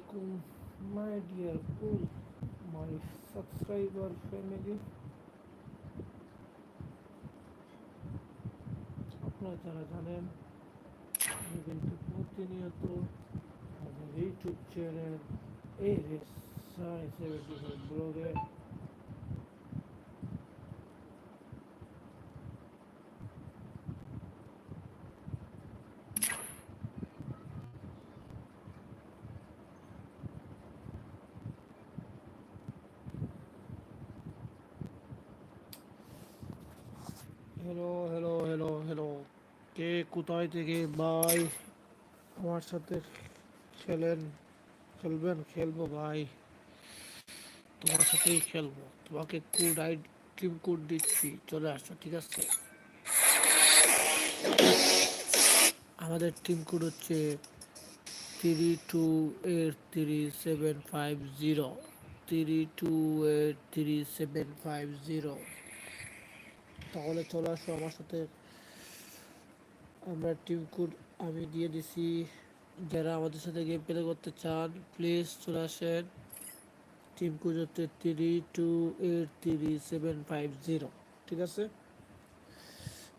alaikum, my dear all my subscriber family. আপনারা যারা জানেন আমি কিন্তু প্রতিনিয়ত আমাদের ইউটিউব চ্যানেল এই রেসা হিসেবে ব্লগে হ্যালো হ্যালো হ্যালো হ্যালো কে কোথায় থেকে ভাই। আমার সাথে খেলেন, খেলবেন, খেলব ভাই। তোমার সাথেই খেলব। তোমাকে কোড আই টিম কোড দিচ্ছি। চলে আসো, ঠিক আছে? আমাদের টিম কোড হচ্ছে three two eight three seven five zero three two eight three seven five zero তাহলে চলে আসো আমার সাথে। আমরা টিম কোড আমি দিয়ে দিছি। যারা আমাদের সাথে গেম প্লে করতে চান প্লিজ চলে আসেন। টিম কোড হচ্ছে three two eight three seven five zero ঠিক আছে?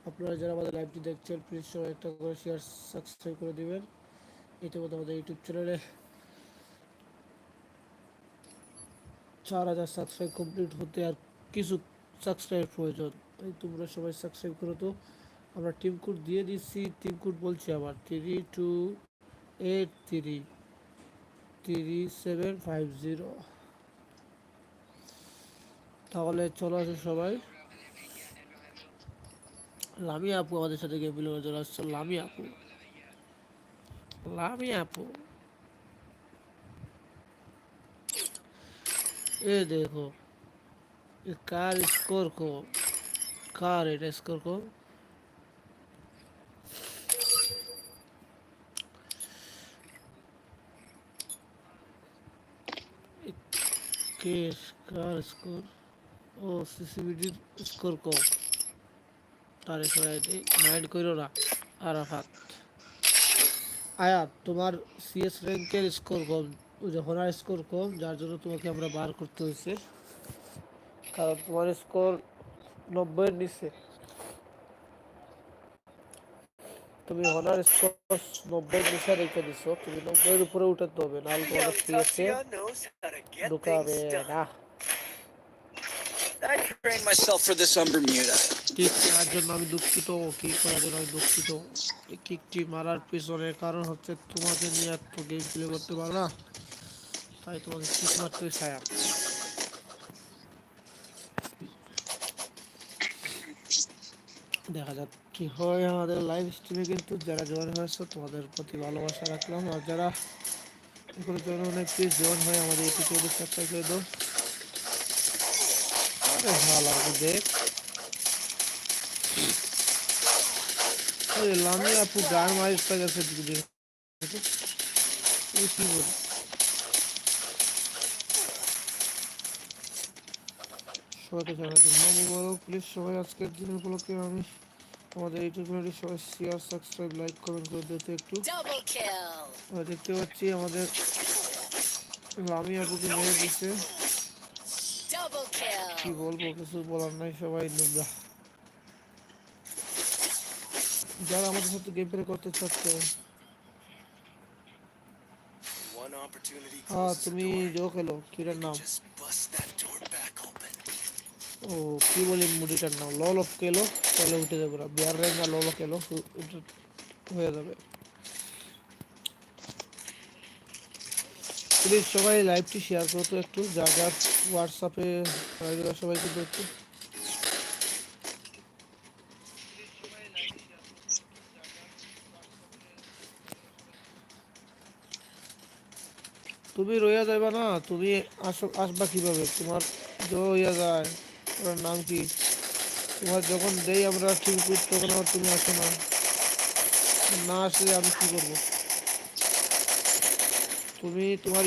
আপনারা যারা আমাদের লাইভটি দেখছেন প্লিজ সবাই একটা করে শেয়ার সাবস্ক্রাইব করে দিবেন। ইতিমধ্যে আমাদের ইউটিউব চ্যানেলে চার হাজার সাবস্ক্রাইব কমপ্লিট হতে আর কিছু সাবস্ক্রাইব প্রয়োজন, তাই তোমরা সবাই সাবস্ক্রাইব করো তো আমরা টিম কোড দিয়ে দিচ্ছি টিম কোড বলছি আবার three two eight three three seven five zero তাহলে চলো আসো সবাই লামি আপু আমাদের সাথে গেম প্লে চলে আসছে লামি আপু লামি আপু ए देखो ये कार स्कोर को कार है स्कोर को কেস কার স্কোর ও সিসিবিডির স্কোর কম? তারে সরাই মাইন্ড করো না। আরাফাত। আয়াত, তোমার সিএস র্যাঙ্কের স্কোর কম যখন আর স্কোর কম, যার জন্য তোমাকে আমরা বার করতে হয়েছে। কারণ তোমার স্কোর নব্বইয়ের নিচে। তুমি হনার স্কোর নব্বই নিচে রেখে দিছো তুমি নব্বইয়ের উপরে উঠাতে হবে নাহলে তোমার সিএসে ঢুকাবে না। I trained myself for this on Bermuda. Kick করার জন্য আমি দুঃখিত কিক করার জন্য আমি দুঃখিত। কিকটি মারার পিছনে কারণ হচ্ছে তোমাকে নিয়ে এত গেম প্লে করতে পারো না তাই তোমাকে কিক মারতে ছায়া। দেখা যাক কি হয় আমাদের লাইভ স্ট্রিমে কিন্তু যারা জয়েন হয়েছে, তোমাদের প্রতি ভালোবাসা রাখলাম। আর যারা এখনও জয়েন হয় প্লিজ জয়েন হয়ে আমাদের ইউটিউব চ্যানেল সাবস্ক্রাইব করে দাও। আরে ভালো লাগবে দেখ। আরে লামি আপু গান মারিতে গেছে কি বল সবাইকে জানাচ্ছি মামু বলো প্লিজ সবাই আজকের দিনের উপলক্ষে আমি আমাদের ইউটিউব চ্যানেলটি সবাই শেয়ার সাবস্ক্রাইব লাইক কমেন্ট করে দিতে একটু। আমরা দেখতে পাচ্ছি আমাদের লামি আপুকে মেরে দিচ্ছে কি বলব কিছু বলার নাই সবাই নোংরা যারা আমাদের সাথে গেম প্লে করতে চাচ্ছে। হ্যাঁ তুমি জো খেলো কিটার নাম Just bust that door back open. ও, কি বলি মুডিটার নাম? লল অফ কেলো, তাহলে উঠে যাবে না। বিয়ার লল কেলো হয়ে যাবে। প্লিজ সবাই লাইভটি শেয়ার করো তো একটু। যা যা হোয়াটসঅ্যাপে সবাই কিন্তু একটু। তুমি রইয়া যাইবা না? তুমি আসো, আসবা কীভাবে? তোমার জো হইয়া যায়। তোমার নাম কি? তোমার যখন দেই আমরা ঠিক তখন আবার তুমি আসো না। না আসলে আমি কি করব? তুমি তোমার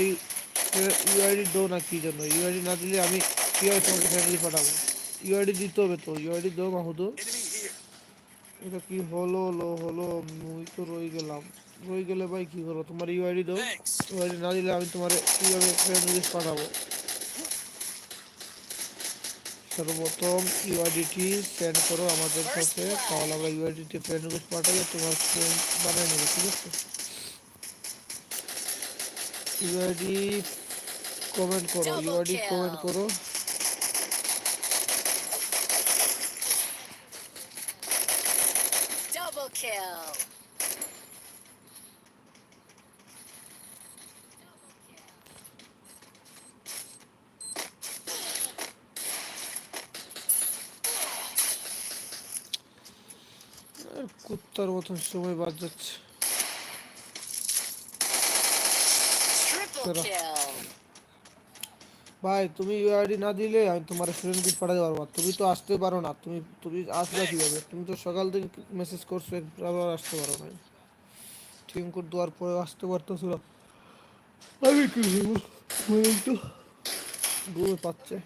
ইউআইডি দো না কি জন্য ইউআইডি না দিলে আমি কীভাবে তোমাকে ফ্যামিলি পাঠাবো? ইউআইডি দিতে হবে তো? ইউআইডি দো মাহুদু। এটা কি হলো হলো হলো? মুই তো রয়ে গেলাম। রয়ে গেলে ভাই কি করব তোমার ইউআইডি Thanks. ইউআইডি না দিলে আমি তোমার কীভাবে ফ্রেন্ড রিকোয়েস্ট পাঠাবো? সর্বপ্রথম ইউআইডিটি সেন্ড করো আমাদের কাছে। তাহলে আমরা ইউআইডিটি ফ্রেন্ড রিকোয়েস্ট পাঠাবো তোমার ফ্রেন্ড বানাই নেবে ঠিক আছে? ইউআইডি কমেন্ট করো ইউআইডি কমেন্ট করো। কুত্তার মতন সময় বাদ যাচ্ছে. ভাই তুমি ইউআইডি না দিলে আমি তোমার ফ্রেন্ড রিকোয়েস্ট পাঠাতে পারব তুমি তো আসতে পারো না। তুমি তুমি আসবে কীভাবে? তুমি তো সকাল থেকে মেসেজ করছ আবার আসতে পারো না। টিম কোড দেওয়ার পরে আসতে পারতেছো না। আমি কি ঘুমে পাচ্ছে।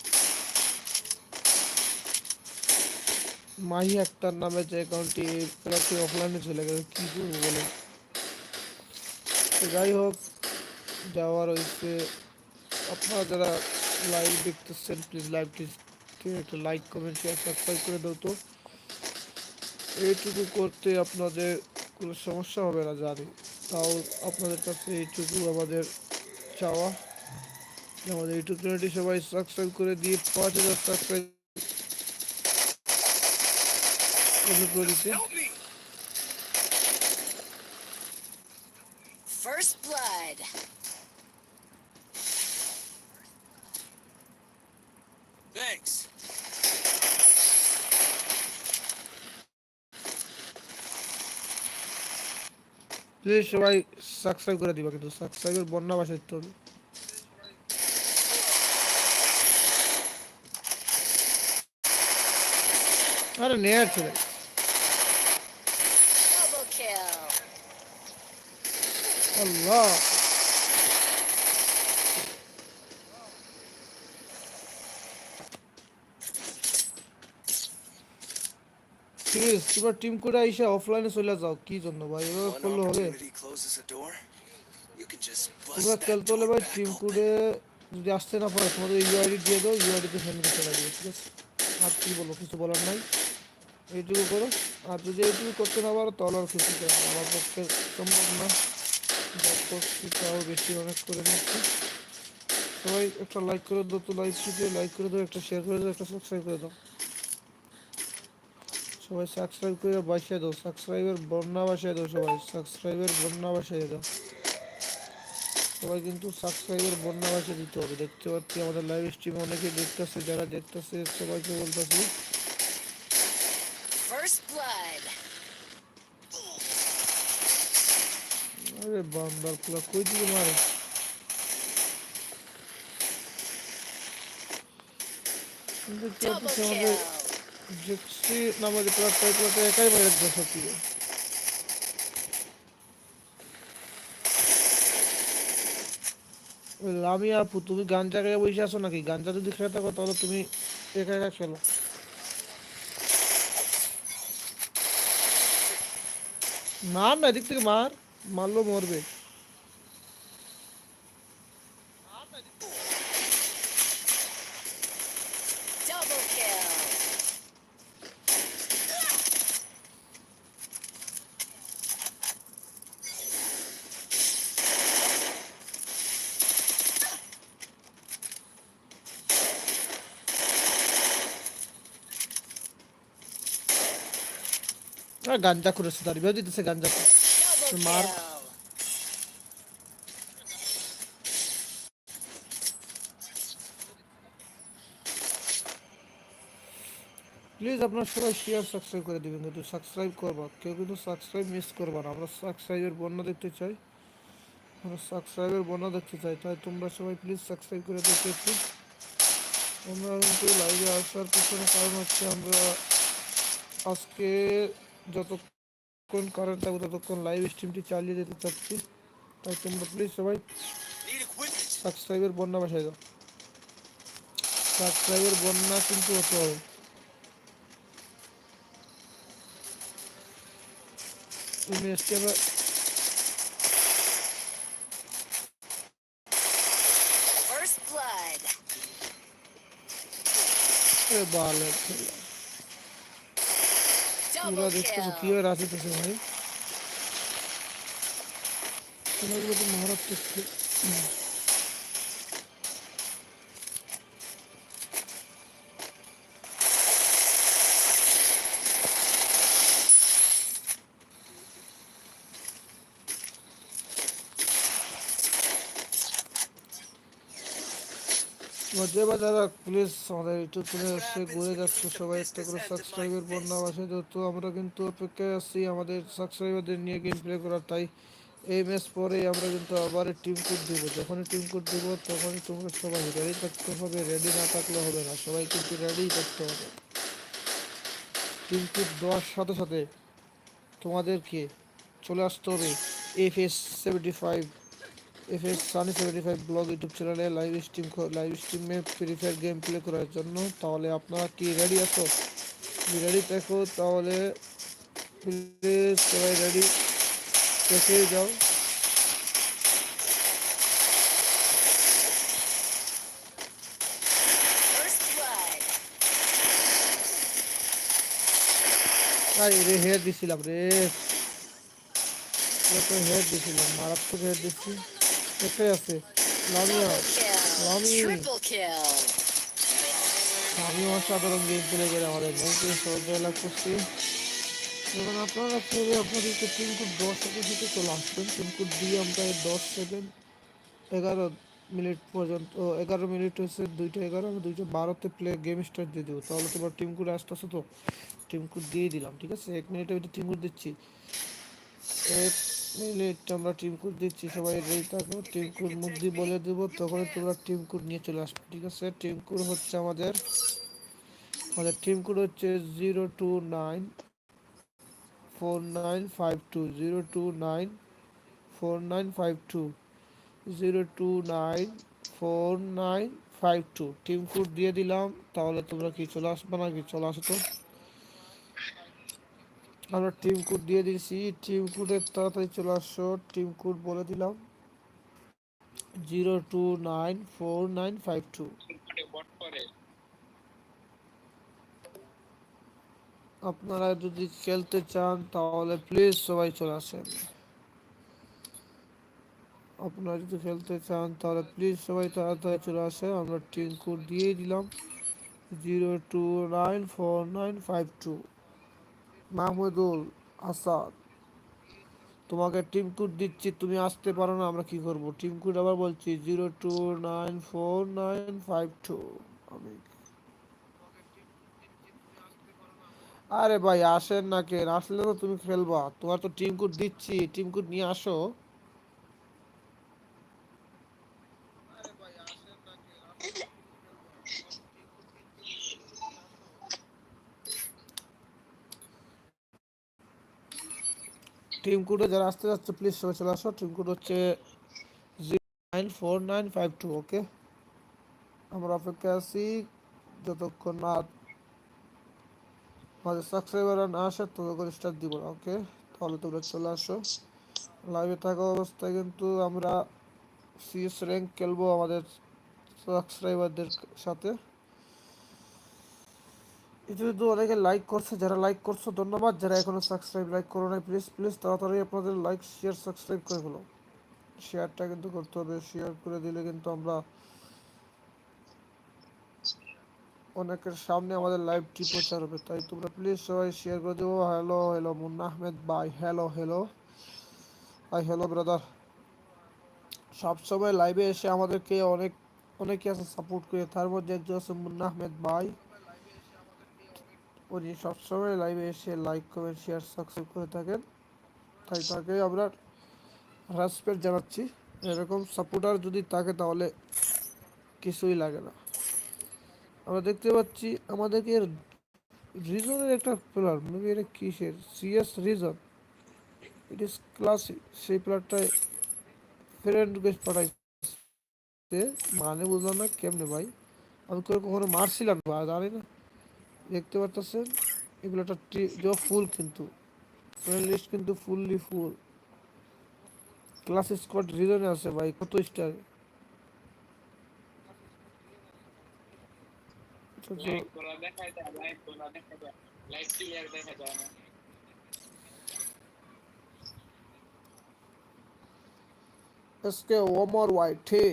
মাহি একটার নামে যে অ্যাকাউন্টটি প্রায় অফলাইনে চলে গেছে, কি করব বলে যাই হোক যাওয়ার হয়েছে আপনারা যারা লাইভ দেখতেছেন প্লিজ লাইভটি একটা লাইক কমেন্ট শেয়ার সাবস্ক্রাইব করে দাও তো। এইটুকু করতে আপনাদের কোনো সমস্যা হবে না জানি। তাও আপনাদের কাছে এইটুকু আমাদের চাওয়া। আমাদের ইউটিউব চ্যানেলটি সবাই সাবস্ক্রাইব করে দিয়ে পাঁচ হাজার সাবস্ক্রাইব করে. First blood. Thanks. প্লিজ সবাই সাবস্ক্রাইব করে দিবা কিন্তু সাবস্ক্রাইবের বন্যা বাসাইতে হবে আরে নেয়ার ছেলে আল্লাহ প্লিজ তোমার টিম করে এসে অফলাইনে চলে যাও। কি জন্য ভাই? এভাবে করলে হবে। তোমরা খেলতে হলে ভাই টিম. কোডে যদি আসতে না পারে তোমাদের ইউআইডি দিয়ে দাও ইউআইডিতে ফ্রেন্ড করতে লাগবে ঠিক আছে? আর কি বলো কিছু বলার নাই? এইটুকু করো। আর যদি এইটুকু করতে না পারো তাহলে আর কিছু আমার পক্ষে সম্ভব না। তাও বেশি অনেক করে সবাই একটা লাইক করে দাও, তো লাইক করে দাও, একটা শেয়ার করে দাও, একটা সাবস্ক্রাইব করে দাও। সবাই সাবস্ক্রাইব করে বাসিয়ে দাও সাবস্ক্রাইবের বন্যা বাসিয়ে দাও সবাই সাবস্ক্রাইবের বন্যা বাসিয়ে দাও। সবাই কিন্তু সাবস্ক্রাইবের বন্যা বাসে দিতে হবে। দেখতে পাচ্ছি আমাদের লাইভ স্ট্রিমে অনেকে দেখতেছে, যারা দেখতেছে, সবাইকে বলতেছি First blood. আরে বান্দার পোলা কই দিকে মারে? আমাদের একাই লামিয়া আপু তুমি গাঞ্জা খেয়ে বসে আছো নাকি? গাঞ্জা যদি খেয়ে থাকো তাহলে তুমি একা একা খেলো মার না এদিক থেকে মার। মারলো মরবে। গাঞ্জা করেছে তার বিয়ে দিতেছে গাঞ্জা Double Kill. প্লিজ আপনার সবাই শেয়ার সাবস্ক্রাইব করে দিবেন কিন্তু সাবস্ক্রাইব করবা। কেউ কিন্তু সাবস্ক্রাইব মিস করবা না। আমরা সাবস্ক্রাইবের বর্ণ দেখতে চাই। আমরা সাবস্ক্রাইবের বর্ণ দেখতে চাই। তাই তোমরা সবাই প্লিজ সাবস্ক্রাইব করে দেখতে একটু আমরা কিন্তু লাইভে আসার পিছনে কারণ হচ্ছে। আমরা আজকে যতক্ষণ কারণ থাকবে ততক্ষণ লাইভ স্ট্রিমটি চালিয়ে যেতে চাচ্ছি তাই তোমরা প্লিজ সবাই সাবস্ক্রাইবের বন্যা বাসায় দাও সাবস্ক্রাইবের বন্যা কিন্তু হতে হবে। তুমি First blood. পুরা দেখতে. কীভাবে রাজিতেছে ভাই? খেলাগুলো তো মারাত্মক খে- হুম। মধ্যে বা যারা প্লিজ আমাদের ইউটিউব চ্যানেল এসে ঘুরে যাচ্ছে সবাই একটা করে সাবস্ক্রাইবের বন্যা আসে যত আমরা কিন্তু অপেক্ষায় আছি আমাদের সাবস্ক্রাইবারদের নিয়ে গেম প্লে করার। তাই এই ম্যাচ পরেই আমরা কিন্তু আবার টিম কোড দেবো। যখনই টিম কোড দেবো তখনই তোমরা সবাই রেডি থাকতে হবে। রেডি না থাকলে হবে না। সবাই কিন্তু রেডি থাকতে হবে। টিম কোড দেওয়ার সাথে সাথে তোমাদেরকে চলে আসতে হবে F S seventy five F S Sunny seventy five vlog YouTube চ্যানেলে লাইভ স্ট্রিম লাইভ স্ট্রিমে ফ্রি ফায়ার গেম প্লে করার জন্য। তাহলে আপনারা কি রেডি আছো? যদি রেডি থাকো, তাহলে প্লিজ সবাই রেডি দেখে যাও। First blood. আই রে হেয়ার দিছিলাম রে। তো হেয়ার দিছিলাম, মারাত্মক হেয়ার দিচ্ছি। একটাই আছে। kill. আমি অসাধারণ গেম প্লে করে আমাদের মনকে সহজে লাভ করছি। এবং আপনারা চাইলে আপনাদেরকে তিন দশ সেকেন্ড থেকে চলে আসবেন তিন দিয়ে আমরা দশ সেকেন্ড এগারো মিনিট পর্যন্ত এগারো মিনিট হচ্ছে দুইটা এগারো আমি দুইটা বারোতে প্লে গেম স্টার্ট দিয়ে দেবো। তাহলে তোমার টিম কোড আসতেছে তো টিম কোড দিয়ে দিলাম ঠিক আছে? এক মিনিটে টিম কোড দিচ্ছি। এক মিনিট আমরা টিম কোড দিচ্ছি সবাই রেডি থাকো টিম কোড মুখ দিয়ে বলে দেবো তখনই তোমরা টিম কোড নিয়ে চলে আসবে ঠিক আছে? টিম কোড হচ্ছে আমাদের আমাদের টিম কোড হচ্ছে zero two nine four nine five two zero two nine four nine five two zero two nine four nine five two team code দিয়ে দিলাম তাহলে তোমরা কি চলে আসবে নাকি চলে আসো তো। আমরা টিম কোড দিয়ে দিয়েছি। টিম কোডের তাড়াতাড়ি চলে আসো। টিম কোড বলে দিলাম। Zero two nine four nine five two আপনারা যদি খেলতে চান, তাহলে প্লিজ সবাই চলে আসেন। আপনারা যদি খেলতে চান, তাহলে প্লিজ সবাই তাড়াতাড়ি চলে আসেন। আমরা টিম কোড দিয়ে দিলাম। Zero two nine four nine five two Mahmudul Asad, তোমাকে টিম কুট দিচ্ছি, তুমি আসতে পারো না, আমরা কি করব? টিম কোড আবার বলছি zero two nine four nine five two আমি আরে ভাই, আসেন না কেন আসলে তো তুমি খেলবা। তোমার তো টিম কুট দিচ্ছি টিমকুট নিয়ে আসো। টিম কোডে যারা আসতে যাচ্ছে প্লিজ সবাই চলে আসো। টিম কোড হচ্ছে nine four nine five two okay আমরা অপেক্ষা আছি যতক্ষণ না আমাদের সাবস্ক্রাইবার না আসে, ততক্ষণ স্টার্ট দিব না ওকে তাহলে তোমরা চলে আসো। লাইভে থাকা অবস্থায় কিন্তু আমরা সিএস র্যাঙ্ক খেলব আমাদের সাবস্ক্রাইবারদের সাথে। ইতিমধ্যে অনেকে লাইক করছে, যারা লাইক করছ ধন্যবাদ, যারা এখনও সাবস্ক্রাইব লাইক করো নাই প্লিজ প্লিজ তাড়াতাড়ি আপনাদের লাইক শেয়ার সাবস্ক্রাইব করে ফেলো। শেয়ারটা কিন্তু করতে হবে শেয়ার করে দিলে কিন্তু আমরা অনেকের সামনে আমাদের লাইভটি প্রচার হবে। তাই তোমরা প্লিজ সবাই শেয়ার করে দেবো hello hello Munna Ahmed bye hello hello hi hello brother সবসময় লাইভে এসে আমাদেরকে অনেক অনেকে আছে সাপোর্ট করে। তার মধ্যে একজন আছে মুন্না আহমেদ ভাই। উনি সবসময় লাইভে এসে লাইক কমেন্ট শেয়ার সাবস্ক্রাইব করে থাকেন। তাই তাকে আমরা রেসপেক্ট জানাচ্ছি। এরকম সাপোর্টার যদি থাকে তাহলে কিছুই লাগে না। আমরা দেখতে পাচ্ছি আমাদেরকে এর রিজনের একটা প্লেয়ার মেবি এটা কিসের? CS reason it is classic সেই প্লেয়ারটায় ফ্রেন্ড রিকোয়েস্ট পাঠাইছে। মানে বুঝলাম না কেমনে ভাই। আমি করে কখনো মারছিলাম জানি না। দেখতে পাচ্ছেন এগুলো একটা ট্রি ফুল কিন্তু। লিস্ট কিন্তু ফুললি ফুল ক্লাস স্কোয়াড রিজনে আছে ভাই, কত স্টার আশ্চর্য লাইভ করা দেখা যায় লাইভ করা দেখা যায় লাইভ ক্লিয়ার দেখা যায় না এসকে ওমর ওয়াইটে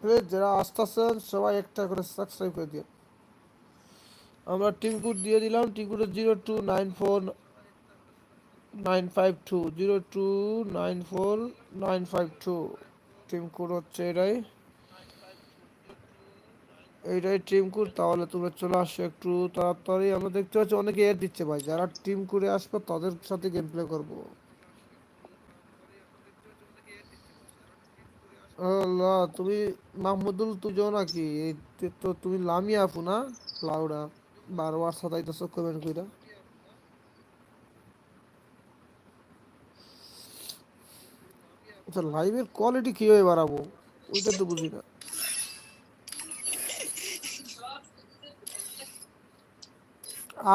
প্লিজ যারা আসতেছেন সবাই একটা করে সাবস্ক্রাইব করে দিও আমরা টিম কোড দিয়ে দিলাম, team code zero two nine four nine five two zero two nine four nine five two team code হচ্ছে এটাই। এইটাই টিম কোড, তাহলে তোমরা চলে আসো একটু তাড়াতাড়ি। আমরা দেখতে পাচ্ছি অনেকে এর দিচ্ছে ভাই। যারা টিম করে আসবে, তাদের সাথে গেম প্লে করব। আল্লাহ তুমি মাহমুদুল তুজো নাকি? তো তুমি লামি আপু না? লাউডা বারবার সাতাইতেছো কমেন্ট কইরা। আচ্ছা লাইভের কোয়ালিটি কীভাবে বাড়াবো? ওইটা তো বুঝি না।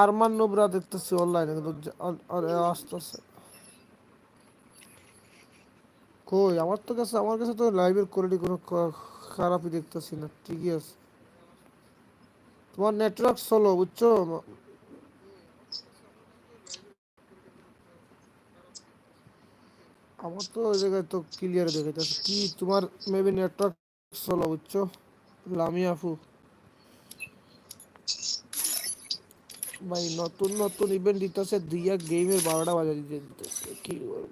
আরমান নোবরা দেখতেছি অনলাইনে কিন্তু আসতেছে। কই? আমার তো কাছে আমার কাছে তো লাইভের কোয়ালিটি কোনো খারাপই দেখতেছি না, ঠিকই আছে। তোমার নেটওয়ার্ক স্লো বুঝছ? আমার তো ওই জায়গায় তো ক্লিয়ার দেখাইতেছে। কি তোমার মেবি নেটওয়ার্ক স্লো বুঝছ? লামি আফু। ভাই, নতুন নতুন ইভেন্ট দিতেছে দিয়া গেমের বারোটা বাজা দিতে দিতেছে, কি বলব?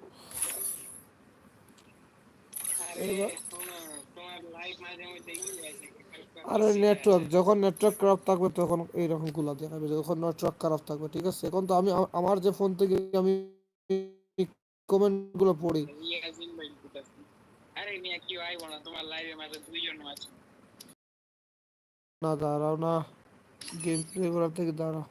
নেটওয়ার্ক যখন নেটওয়ার্ক খারাপ থাকবে তখন এইরকম দেখাবে, যখন নেটওয়ার্ক খারাপ থাকবে, ঠিক আছে? এখন তো আমি আমার যে ফোন থেকে আমি কমেন্টগুলো পড়ি। না না দাঁড়াও না। গেম প্লে করার থেকে দাঁড়াও।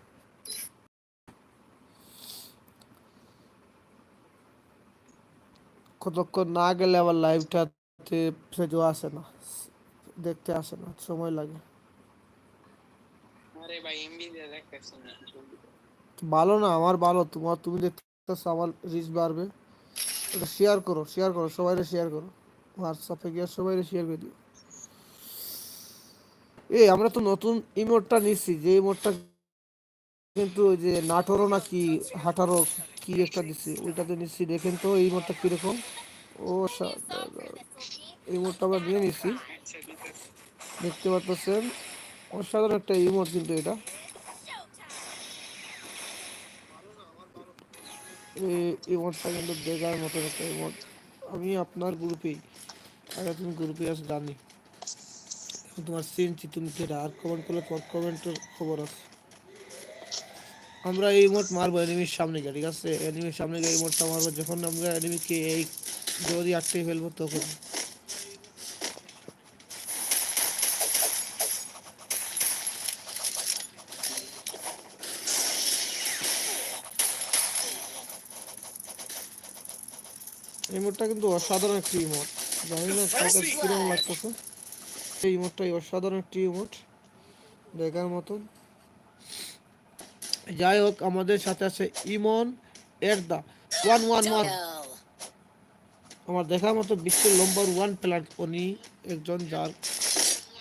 কতক্ষণ না গেলে আবার লাইভটাতে ফেজও আসে না দেখতে আসে না সময় লাগে। আরে ভাই এমবি দিয়ে না ভালো না আমার ভালো। তোমার তুমি দেখতেছো আমার রিচ বাড়বে। এটা শেয়ার করো শেয়ার করো সবাই শেয়ার করো। হোয়াটসঅ্যাপে গিয়ে সবাই শেয়ার করে দিও। এই আমরা তো নতুন ইমোটটা নিচ্ছি যে ইমোটটা কিন্তু ওই যে নাটোরো নাকি হাটারো কি একটা দিচ্ছি ওইটাতে নিচ্ছি দেখেন তো এই ইমোটটা কীরকম। ও এই ইমোটটা আমরা নিয়ে নিচ্ছি আচ্ছা দেখতে পাচ্ছেন অসাধারণ একটা ইমোট কিন্তু এটা। ইমোটটা কিন্তু দেখার মতো একটা ইমোট আমি আপনার গ্রুপেই আগে তুমি গ্রুপে আছে জানি। তোমার চিনছি তুমি কেটা আর কমেন্ট করলে পর কমেন্টের খবর আছে। আমরা এই ইমোট মারবো এনিমির সামনে গিয়ে, ঠিক আছে? এনিমির সামনে গিয়ে ইমোটটা মারবো। যখন আমরা এনিমিকে এই যদি আটকে ফেলব তখন ইমোটটা কিন্তু অসাধারণ একটি ইমোট। জানি না কার কাছে কীরকম লাগতেছে। এই ইমোটটাই অসাধারণ একটি ইমোট, দেখার মতন। যাই হোক, আমাদের সাথে আছে Emon এরদা। One one one. Kill. আমার দেখার মতো বিশ্বের নম্বর ওয়ান প্লেয়ার উনি একজন যার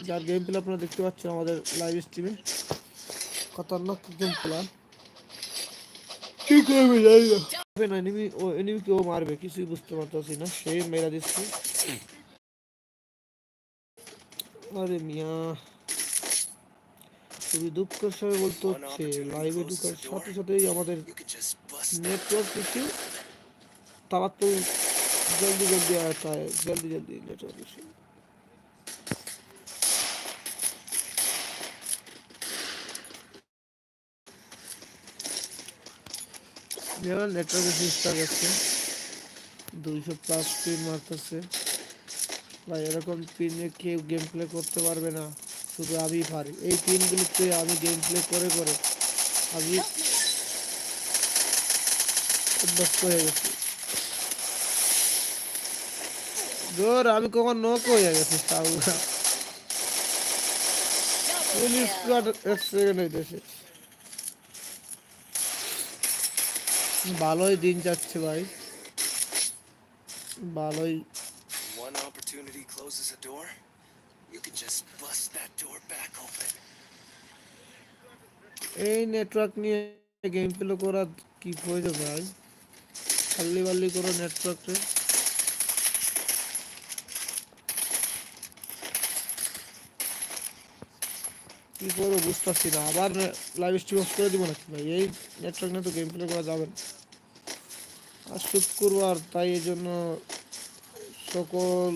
যার গেম প্লে আপনারা দেখতে পাচ্ছেন আমাদের লাইভ স্ট্রিমে খতরনাক গেম প্লেয়ার কি করবে জানি না এনিমি ও এনিমিকে ও মারবে কিছুই বুঝতে পারতেছি না সেই মেরা দিচ্ছে। আরে মিয়া খুবই দুঃখের সঙ্গে বলতে হচ্ছে লাইভে ঢুকার সাথে সাথেই আমাদের You can just bust network issue ताबड़तोड़ जल्दी जल्दी आता है जल्दी जल्दी नेटवर्क इश्यू মেরা নেটওয়ার্ক ইস্যু স্টার্ট আছে দুইশো প্লাস পিন মারতেছে ভাই এরকম পিনে কেউ গেম প্লে করতে পারবে না শুধু আমি পারি এই পিনগুলিতে আমি গেম প্লে করে করে আমি অভ্যস্ত হয়ে গেছি জোর আমি কখন নক হয়ে গেছি উনিশ kill. স্কোয়াড এক সেকেন্ড হইতেছে। ভালোই দিন যাচ্ছে ভাই। ভালোই। One opportunity closes a door, you can just bust that door back open. এই নেটওয়ার্ক নিয়ে গেম প্লে করা কি প্রয়োজন ভাই? খাল্লি বাল্লি করো নেটওয়ার্কে কি করব বুঝতেছি না। আবার লাইভ স্ট্রিম অফ করে দিব নাকি ভাই? এই নেটওয়ার্ক নিয়ে তো গেম প্লে করা যাবে না। আর শুক্রবার তাই এই জন্য সকল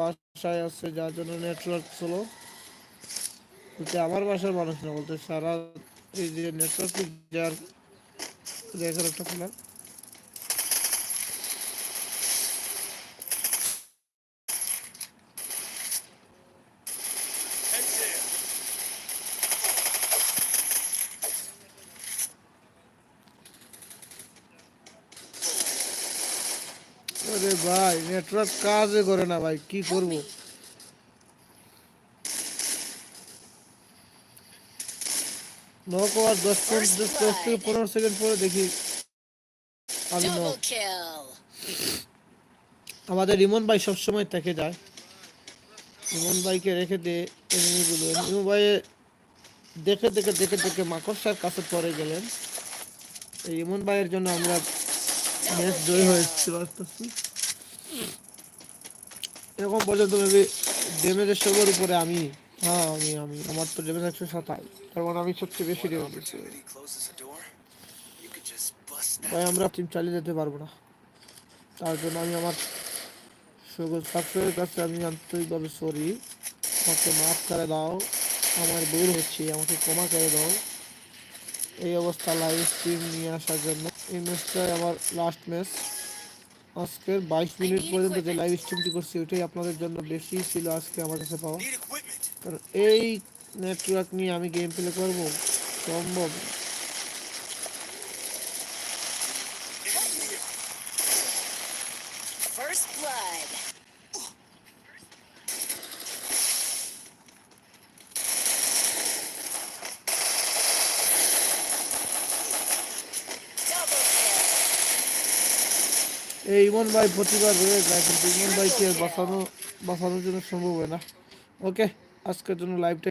বাসায় আছে যার জন্য নেটওয়ার্ক স্লো বলতে আমার বাসার মানুষ না, বলতে সারা এই যে নেটওয়ার্ক যার দেখার একটা প্ল্যান Head there. আরে ভাই নেটওয়ার্ক কাজে করে না ভাই কি করব? নক আর দশ মিনিট দশ থেকে পনেরো সেকেন্ড পরে দেখি আমি নক। আমাদের রিমন ভাই সবসময় থেকে যায়। রিমন ভাইকে রেখে দে এনিমিগুলো রিমন ভাই দেখে দেখে দেখে দেখে মাকড়সার কাছে পরে গেলেন। এই রিমন ভাইয়ের জন্য আমরা ম্যাচ জয় হয়েছিল এখন পর্যন্ত মেবি ড্যামেজের সবার উপরে আমি হ্যাঁ আমি আমি, আমার তো ড্যামেজ একশো সাতাশ। তার মানে আমি সবচেয়ে বেশি ড্যামেজ ভাই আমরা টিম চালিয়ে যেতে পারব না। তার জন্য আমি আমার সাবস্ক্রাইবের কাছে আমি আন্তরিকভাবে সরি আমাকে মাফ করে দাও। আমার ভুল হচ্ছে আমাকে ক্ষমা করে দাও। এই অবস্থা লাইভ স্ট্রিম নিয়ে আসার জন্য। এই ম্যাচটাই আমার লাস্ট ম্যাচ আজকের বাইশ মিনিট পর্যন্ত যে লাইভ স্ট্রিমটি করছি ওইটাই আপনাদের জন্য বেশি ছিল আজকে আমার কাছে পাওয়া। কারণ এই নেটওয়ার্ক নিয়ে আমি গেম প্লে করব সম্ভব না। First blood. Double kill. এই ইমন ভাই প্রতিবার রয়ে যায় কিন্তু ইমন ভাইকে বাঁচানো, বাঁচানোর জন্য সম্ভব হয় না। ওকে আজকের জন্য লাইভটা